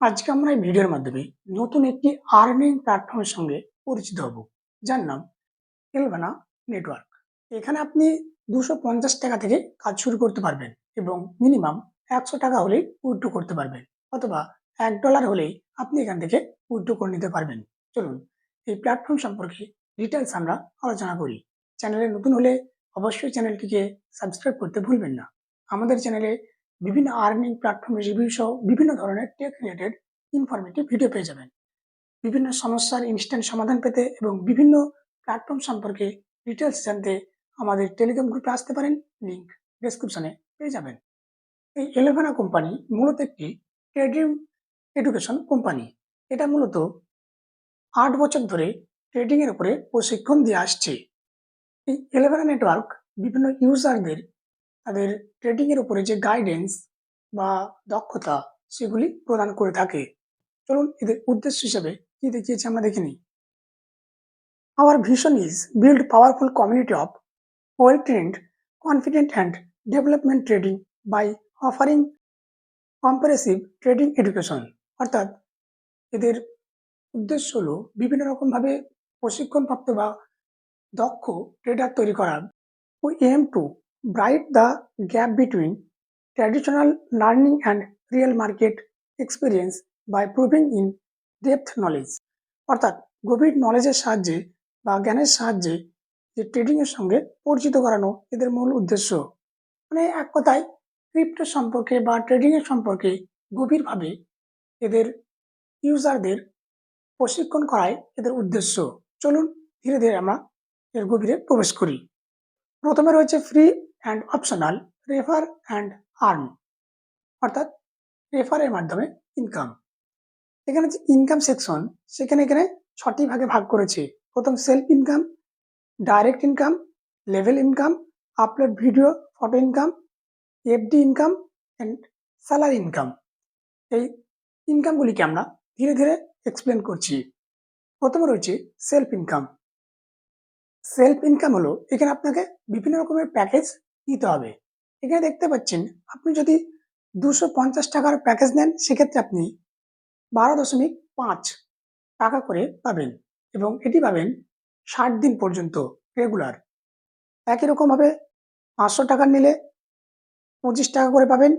আজকে আমরা এই ভিডিওর মাধ্যমে নতুন একটি আর্নিং প্ল্যাটফর্মের সঙ্গে পরিচিত হব, যার নাম এলভানা নেটওয়ার্ক। এখানে আপনি দুশো পঞ্চাশ টাকা থেকে কাজ শুরু করতে পারবেন এবং মিনিমাম একশো টাকা হলেই উইথড্র করতে পারবেন, অথবা এক ডলার হলেই আপনি এখান থেকে উইথড্র করে নিতে পারবেন। চলুন, এই প্ল্যাটফর্ম সম্পর্কে ডিটেলস আমরা আলোচনা করি। চ্যানেলে নতুন হলে অবশ্যই চ্যানেলটিকে সাবস্ক্রাইব করতে ভুলবেন না। আমাদের চ্যানেলে বিভিন্ন আর্নিং প্ল্যাটফর্মের রিভিউ সহ বিভিন্ন ধরনের টেক রিলেটেড ইনফরমেটিভ ভিডিও পেয়ে যাবেন। বিভিন্ন সমস্যার ইনস্ট্যান্ট সমাধান পেতে এবং বিভিন্ন প্ল্যাটফর্ম সম্পর্কে ডিটেলস জানতে আমাদের টেলিগ্রাম গ্রুপে আসতে পারেন। লিঙ্ক ডেসক্রিপশনে পেয়ে যাবেন। এই এলেভেনা কোম্পানি মূলত একটি ট্রেডিং এডুকেশন কোম্পানি এটা মূলত আট বছর ধরে ট্রেডিংয়ের উপরে প্রশিক্ষণ দিয়ে আসছে। এই এলেভেনা নেটওয়ার্ক বিভিন্ন ইউজারদের তাদের ট্রেডিংয়ের উপরে যে গাইডেন্স বা দক্ষতা সেগুলি প্রদান করে থাকে। চলুন এদের উদ্দেশ্য হিসেবে কি দেখিয়েছে আমরা দেখে নিই। Our vision is build powerful community of well trained confident and development trading by offering comprehensive trading education অর্থাৎ এদের উদ্দেশ্য হলো বিভিন্ন রকমভাবে প্রশিক্ষণপ্রাপ্ত বা দক্ষ ট্রেডার তৈরি করা we aim to bright the gap between traditional learning and real market experience by proving in depth knowledge. অর্থাৎ গভীর নলেজের সাহায্যে বা জ্ঞানের সাহায্যে যে ট্রেডিং এর সঙ্গে পরিচিত করানো এদের মূল উদ্দেশ্য। মানে এক কথায় ক্রিপ্টো সম্পর্কে বা ট্রেডিং এর সম্পর্কে গভীরভাবে এদের ইউজারদের প্রশিক্ষণ করাই এদের উদ্দেশ্য। চলুন ধীরে ধীরে আমরা এর গভীরে প্রবেশ করি। প্রথমে রয়েছে free and optional refer and earn অর্থাৎ রেফারের মাধ্যমে ইনকাম এখানে যে ইনকাম সেকশন সেখানে এখানে ছটি ভাগে ভাগ করেছে। প্রথম self income direct income level income upload video photo income FD income and salary income এই ইনকামগুলিকে আমরা ধীরে ধীরে এক্সপ্লেন করছি। প্রথমে রয়েছে সেলফ ইনকাম সেলফ ইনকাম হলো, এখানে আপনাকে বিভিন্ন রকমের প্যাকেজ নিতে হবে। এখানে দেখতে পাচ্ছেন, আপনি যদি দুশো পঞ্চাশ টাকার প্যাকেজ নেন, সেক্ষেত্রে আপনি বারো দশমিক পাঁচ টাকা করে পাবেন এবং এটি পাবেন ষাট দিন পর্যন্ত রেগুলার একই রকমভাবে পাঁচশো টাকার নিলে পঁচিশ টাকা করে পাবেন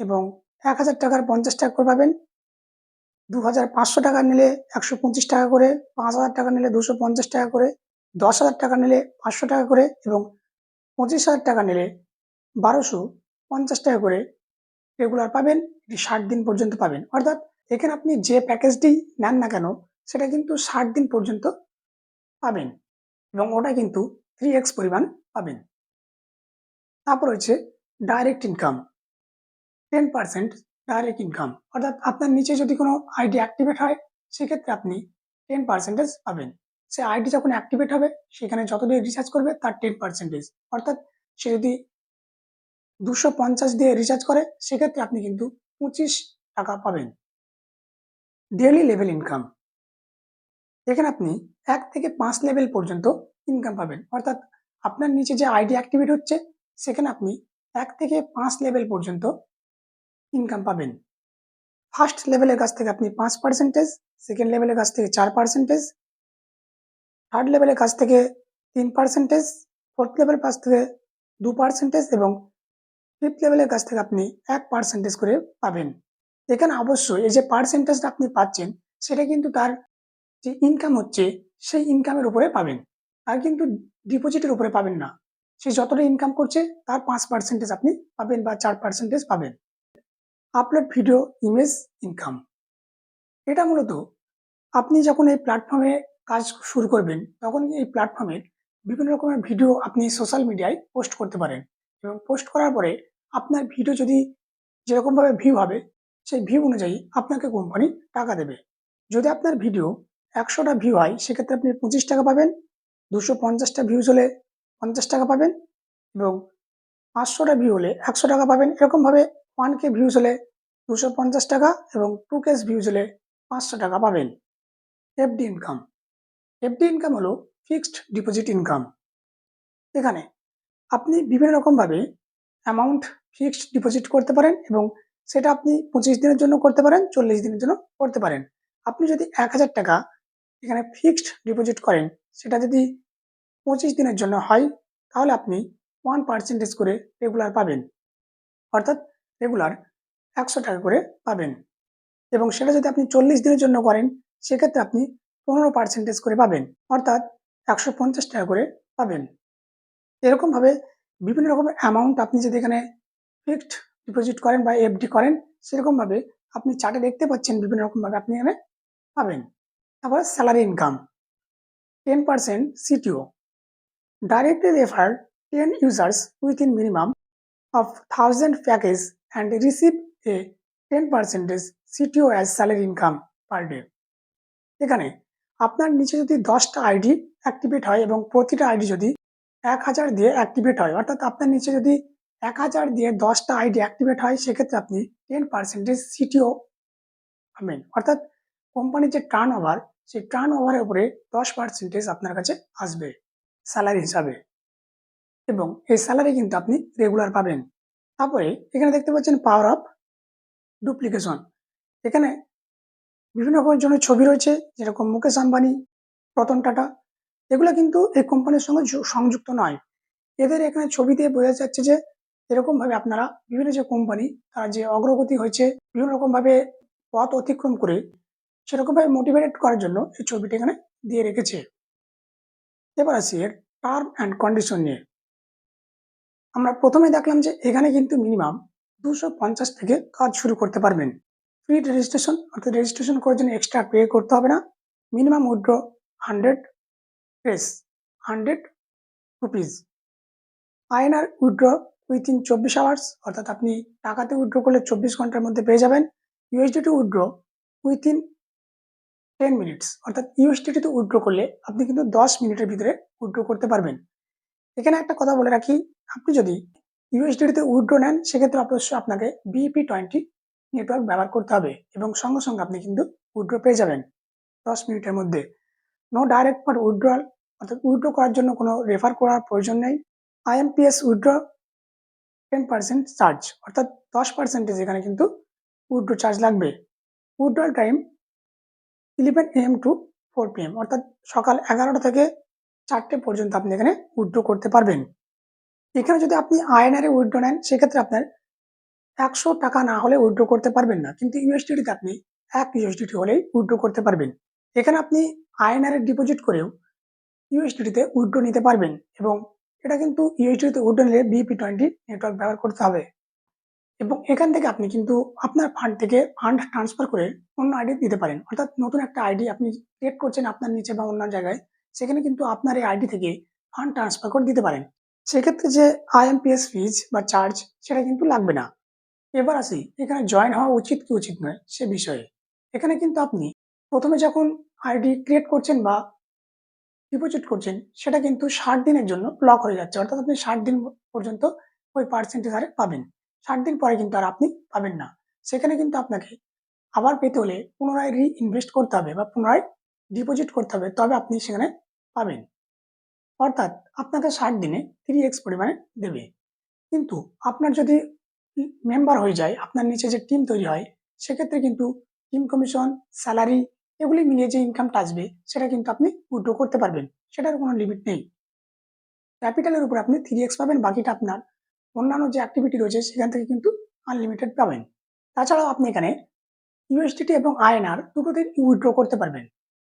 এবং এক হাজার টাকার পঞ্চাশ টাকা করে পাবেন। দু হাজার পাঁচশো টাকা নিলে একশো পঁচিশ টাকা করে, পাঁচ হাজার টাকা নিলে দুশো পঞ্চাশ টাকা করে, দশ হাজার টাকা নিলে পাঁচশো টাকা করে এবং পঁচিশ হাজার টাকা নিলে বারোশো পঞ্চাশ টাকা করে রেগুলার পাবেন, এটি ষাট দিন পর্যন্ত পাবেন। অর্থাৎ এখানে আপনি যে প্যাকেজটি নেন না কেন, সেটা কিন্তু ষাট দিন পর্যন্ত পাবেন এবং ওটা কিন্তু থ্রি এক্স পরিমাণ পাবেন। তারপর হচ্ছে direct income ten percent direct income অর্থাৎ আপনার নিচে যদি কোনো আইডি অ্যাক্টিভেট হয়, সেক্ষেত্রে আপনি টেন পার্সেন্টেজ পাবেন। সে আইডি যখন অ্যাক্টিভেট হবে, সেখানে যত দিয়ে রিচার্জ করবে তার টেন পার্সেন্টেজ অর্থাৎ সে যদি দুশো পঞ্চাশ দিয়ে রিচার্জ করে, সেক্ষেত্রে আপনি কিন্তু পঁচিশ টাকা পাবেন। ডেলি লেভেল ইনকাম এখানে আপনি এক থেকে পাঁচ লেভেল পর্যন্ত ইনকাম পাবেন। অর্থাৎ আপনার নিচে যে আইডি অ্যাক্টিভেট হচ্ছে, সেখানে আপনি এক থেকে পাঁচ লেভেল পর্যন্ত ইনকাম পাবেন। ফার্স্ট লেভেলের কাছ থেকে আপনি পাঁচ পার্সেন্টেজ সেকেন্ড লেভেলের কাছ থেকে চার পার্সেন্টেজ থার্ড লেভেলের কাছ থেকে তিন পার্সেন্টেজ ফোর্থ লেভেল কাছ থেকে দু পার্সেন্টেজ এবং ফিফথ লেভেলের কাছ থেকে আপনি এক পার্সেন্টেজ করে পাবেন। এখানে অবশ্যই এই যে পার্সেন্টেজটা আপনি পাচ্ছেন, সেটা কিন্তু তার যে ইনকাম হচ্ছে, সেই ইনকামের উপরে পাবেন। আর কিন্তু ডিপোজিটের উপরে পাবেন না। সে যতটা ইনকাম করছে, তার পাঁচ পার্সেন্টেজ আপনি পাবেন বা চার পার্সেন্টেজ পাবেন। আপলোড ভিডিও ইমেজ ইনকাম এটা মূলত আপনি যখন এই প্ল্যাটফর্মে কাজ শুরু করবেন, তখন এই প্ল্যাটফর্মের বিভিন্ন রকমের ভিডিও আপনি সোশ্যাল মিডিয়ায় পোস্ট করতে পারেন। এবং পোস্ট করার পরে আপনার ভিডিও যদি যেরকমভাবে ভিউ হবে, সেই ভিউ অনুযায়ী আপনাকে কোম্পানি টাকা দেবে। যদি আপনার ভিডিও একশোটা ভিউ হয়, সেক্ষেত্রে আপনি পঁচিশ টাকা পাবেন, দুশো পঞ্চাশটা ভিউজ হলে পঞ্চাশ টাকা পাবেন এবং পাঁচশোটা ভিউ হলে একশো টাকা পাবেন। এরকমভাবে ওয়ান কে ভিউজ হলে দুশো পঞ্চাশ টাকা এবং টু কেস ভিউজ হলে পাঁচশো টাকা পাবেন। এফডি ইনকাম এফডি ইনকাম হলো ফিক্সড ডিপোজিট ইনকাম এখানে আপনি বিভিন্ন রকমভাবে অ্যামাউন্ট ফিক্সড ডিপোজিট করতে পারেন এবং সেটা আপনি পঁচিশ দিনের জন্য করতে পারেন, চল্লিশ দিনের জন্য করতে পারেন। আপনি যদি এক হাজার টাকা এখানে ফিক্সড ডিপোজিট করেন, সেটা যদি পঁচিশ দিনের জন্য হয়, তাহলে আপনি ওয়ান পার্সেন্টেজ করে রেগুলার পাবেন। অর্থাৎ রেগুলার একশো টাকা করে পাবেন। এবং সেটা যদি আপনি চল্লিশ দিনের জন্য করেন, সেক্ষেত্রে আপনি পনেরো পার্সেন্টেজ করে পাবেন। অর্থাৎ একশো পঞ্চাশ টাকা করে পাবেন। এরকমভাবে বিভিন্ন রকমের অ্যামাউন্ট আপনি যদি এখানে ফিক্সড ডিপোজিট করেন বা এফডি করেন, সেরকমভাবে আপনি চার্টে দেখতে পাচ্ছেন বিভিন্ন রকমভাবে আপনি এখানে পাবেন। তারপর salary income ten percent CTO directly refer 10 users within minimum of 1000 package and receive a 10 percentage CTO as salary income per day. এখানে আপনার নিচে যদি দশটা আইডি অ্যাক্টিভেট হয় এবং প্রতিটা আইডি যদি এক হাজার দিয়ে অ্যাক্টিভেট হয়, অর্থাৎ আপনার নিচে যদি এক হাজার দিয়ে দশটা আইডি অ্যাক্টিভেট হয়, সেক্ষেত্রে আপনি টেন পার্সেন্টেজ সিটিও পাবেন। অর্থাৎ কোম্পানির যে টার্ন ওভার সেই টার্ন ওভারের উপরে দশ পার্সেন্টেজ আপনার কাছে আসবে স্যালারি হিসাবে। এবং এই স্যালারি কিন্তু আপনি রেগুলার পাবেন। তারপরে এখানে দেখতে পাচ্ছেন পাওয়ার অফ ডুপ্লিকেশন এখানে বিভিন্ন রকমের জন্য ছবি রয়েছে, যেরকম মুকেশ আম্বানি, রতন টাটা। এগুলো কিন্তু এই কোম্পানির সঙ্গে সংযুক্ত নয়। এদের এখানে ছবি দিয়ে বোঝা যাচ্ছে যে এরকম ভাবে আপনারা বিভিন্ন যে কোম্পানি তারা যে অগ্রগতি হয়েছে, বিভিন্ন রকম ভাবে পথ অতিক্রম করে সেরকম ভাবে মোটিভেটেড করার জন্য এই ছবিটি এখানে দিয়ে রেখেছে। এবার আসি এর টার্ম অ্যান্ড কন্ডিশন নিয়ে। আমরা প্রথমে দেখলাম যে, এখানে কিন্তু মিনিমাম দুশো পঞ্চাশ থেকে কাজ শুরু করতে পারবেন। ফ্রি রেজিস্ট্রেশন অর্থাৎ রেজিস্ট্রেশন করার জন্য এক্সট্রা পে করতে হবে না। Minimum withdraw hundred press hundred rupees INR withdraw within চব্বিশ আওয়ার্স অর্থাৎ আপনি টাকাতে উইথড্র করলে চব্বিশ ঘণ্টার মধ্যে পেয়ে যাবেন। USDT withdraw within ten minutes অর্থাৎ ইউএসডিটিতে উইথড্র করলে আপনি কিন্তু দশ মিনিটের ভিতরে উইথড্র করতে পারবেন। এখানে একটা কথা বলে রাখি, আপনি যদি ইউএসডিতে উইথড্র নেন, সেক্ষেত্রে অবশ্যই আপনাকে বিপি টোয়েন্টি নেটওয়ার্ক ব্যবহার করতে হবে এবং সঙ্গে সঙ্গে আপনি কিন্তু উইড্রো পেয়ে যাবেন। দশ মিনিটের মধ্যে। নো ডাইরেক্ট ফর উইথড্রল অর্থাৎ উইড্রো করার জন্য কোনো রেফার করার প্রয়োজন নেই। IMPS withdraw ten percent charge অর্থাৎ দশ পার্সেন্টেজ এখানে কিন্তু উইথড্র চার্জ লাগবে। Withdrawal time eleven AM to four PM অর্থাৎ সকাল এগারোটা থেকে চারটে পর্যন্ত আপনি এখানে উইথড্র করতে পারবেন। এখানে যদি আপনি আয়নারে উইড্রো নেন, সেক্ষেত্রে আপনার একশো টাকা না হলে উইথড্র করতে পারবেন না। কিন্তু ইউএসডিটিতে আপনি এক ইউএসডিটি হলেই উইথড্র করতে পারবেন। এখানে আপনি আইএনআর ডিপোজিট করেও ইউএসডিটিতে উইথড্র নিতে পারবেন এবং এটা কিন্তু ইউএসডিটিতে উইথড্র নিলে বিপি টোয়েন্টি নেটওয়ার্ক ব্যবহার করতে হবে। এবং এখান থেকে আপনি কিন্তু আপনার ফান্ড থেকে ফান্ড ট্রান্সফার করে অন্য আইডি দিতে পারেন। অর্থাৎ নতুন একটা আইডি আপনি ক্রিয়েট করছেন আপনার নিচে বা অন্য জায়গায়, সেখানে কিন্তু আপনার এই আইডি থেকে ফান্ড ট্রান্সফার করে দিতে পারেন। সেক্ষেত্রে যে আইএমপিএস ফিজ বা চার্জ সেটা কিন্তু লাগবে না। এবার আসি, এখানে জয়েন হওয়া উচিত কি উচিত নয় সে বিষয়ে। এখানে কিন্তু আপনি প্রথমে যখন আইডি ক্রিয়েট করছেন বা ডিপোজিট করছেন, সেটা কিন্তু ষাট দিনের জন্য লক হয়ে যাচ্ছে। অর্থাৎ আপনি ষাট দিন পর্যন্ত ওই পার্সেন্টেজ হারে পাবেন। ষাট দিন পরে কিন্তু আর আপনি পাবেন না। সেখানে কিন্তু আপনাকে আবার পেতে হলে পুনরায় রি ইনভেস্ট করতে হবে বা পুনরায় ডিপোজিট করতে হবে, তবে আপনি সেখানে পাবেন। অর্থাৎ আপনাকে ষাট দিনে থ্রি এক্স পরিমাণে দেবে। কিন্তু আপনার যদি মেম্বার হয়ে যায়, আপনার নিচে যে টিম তৈরি হয়, সেক্ষেত্রে কিন্তু টিম কমিশন স্যালারি এগুলি মিলিয়ে যে ইনকামটা আসবে, সেটা কিন্তু আপনি উইথড্র করতে পারবেন। সেটার কোনো লিমিট নেই। ক্যাপিটালের উপর আপনি থ্রি এক্স পাবেন, বাকিটা আপনার অন্যান্য যে অ্যাক্টিভিটি রয়েছে, সেখান থেকে কিন্তু আনলিমিটেড পাবেন। তাছাড়াও আপনি এখানে ইউএসডিটি এবং আইএনআর দুটোতে উইথড্র করতে পারবেন।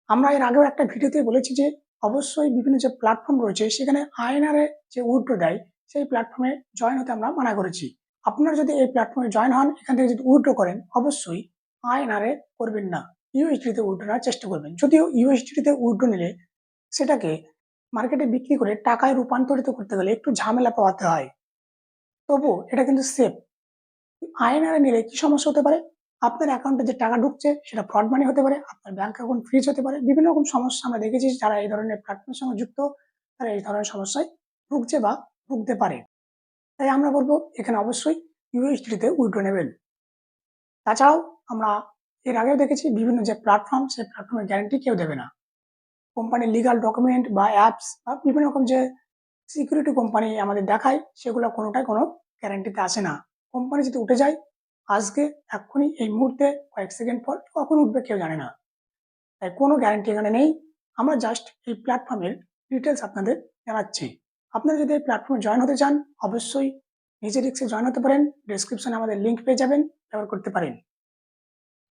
আমরা এর আগেও একটা ভিডিওতে বলেছি যে, অবশ্যই বিভিন্ন যে প্ল্যাটফর্ম রয়েছে, সেখানে আইএনআর যে উইথড্র দেয়, সেই প্ল্যাটফর্মে জয়েন হতে আমরা মানা করেছি। আপনারা যদি এই প্ল্যাটফর্মে জয়েন হন, এখান থেকে যদি উইথড্র করেন, অবশ্যই আইএনআর করবেন না। ইউএসডিতে উইথড্র নেওয়ার চেষ্টা করবেন। যদিও ইউএসডিতে উইথড্র নিলে সেটাকে মার্কেটে বিক্রি করে টাকায় রূপান্তরিত করতে গেলে একটু ঝামেলা পাওয়াতে হয়। তবু এটা কিন্তু সেফ আইএনআর নিলে কি সমস্যা হতে পারে? আপনার অ্যাকাউন্টে যে টাকা ঢুকছে, সেটা ফ্রড মানি হতে পারে, আপনার ব্যাংক অ্যাকাউন্ট ফ্রিজ হতে পারে। বিভিন্ন রকম সমস্যা আমরা দেখেছি, যারা এই ধরনের প্ল্যাটফর্মের সঙ্গে যুক্ত, তারা এই ধরনের সমস্যায় ভুগছে বা ভুগতে পারে। তাই আমরা বলব এখানে অবশ্যই ইউএসডিতে উইড্রো নেবেন। তাছাড়াও আমরা এর আগেও দেখেছি বিভিন্ন যে প্ল্যাটফর্ম সেই প্ল্যাটফর্মের গ্যারান্টি কেউ দেবে না। কোম্পানির লিগাল ডকুমেন্ট বা অ্যাপস বা বিভিন্ন রকম যে সিকিউরিটি কোম্পানি আমাদের দেখায়, সেগুলো কোনোটাই কোনো গ্যারান্টিতে আসে না। কোম্পানি যদি উঠে যায়, আজকে, এক্ষুনি, এই মুহূর্তে, কয়েক সেকেন্ড পর, কখন উঠবে কেউ জানে না। তাই কোনো গ্যারান্টি এখানে নেই। আমরা জাস্ট এই প্ল্যাটফর্মের ডিটেলস আপনাদের জানাচ্ছি। আপনারা যদি এই প্ল্যাটফর্মে জয়েন হতে চান, অবশ্যই নিজের রিক্সে জয়েন হতে পারেন। ডিসক্রিপশনে আমাদের লিঙ্ক পেয়ে যাবেন, ব্যবহার করতে পারেন।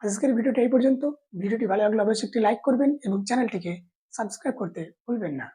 আজকের ভিডিওটি এই পর্যন্ত। ভিডিওটি ভালো লাগলে অবশ্যই একটি লাইক করবেন এবং চ্যানেলটিকে সাবস্ক্রাইব করতে ভুলবেন না।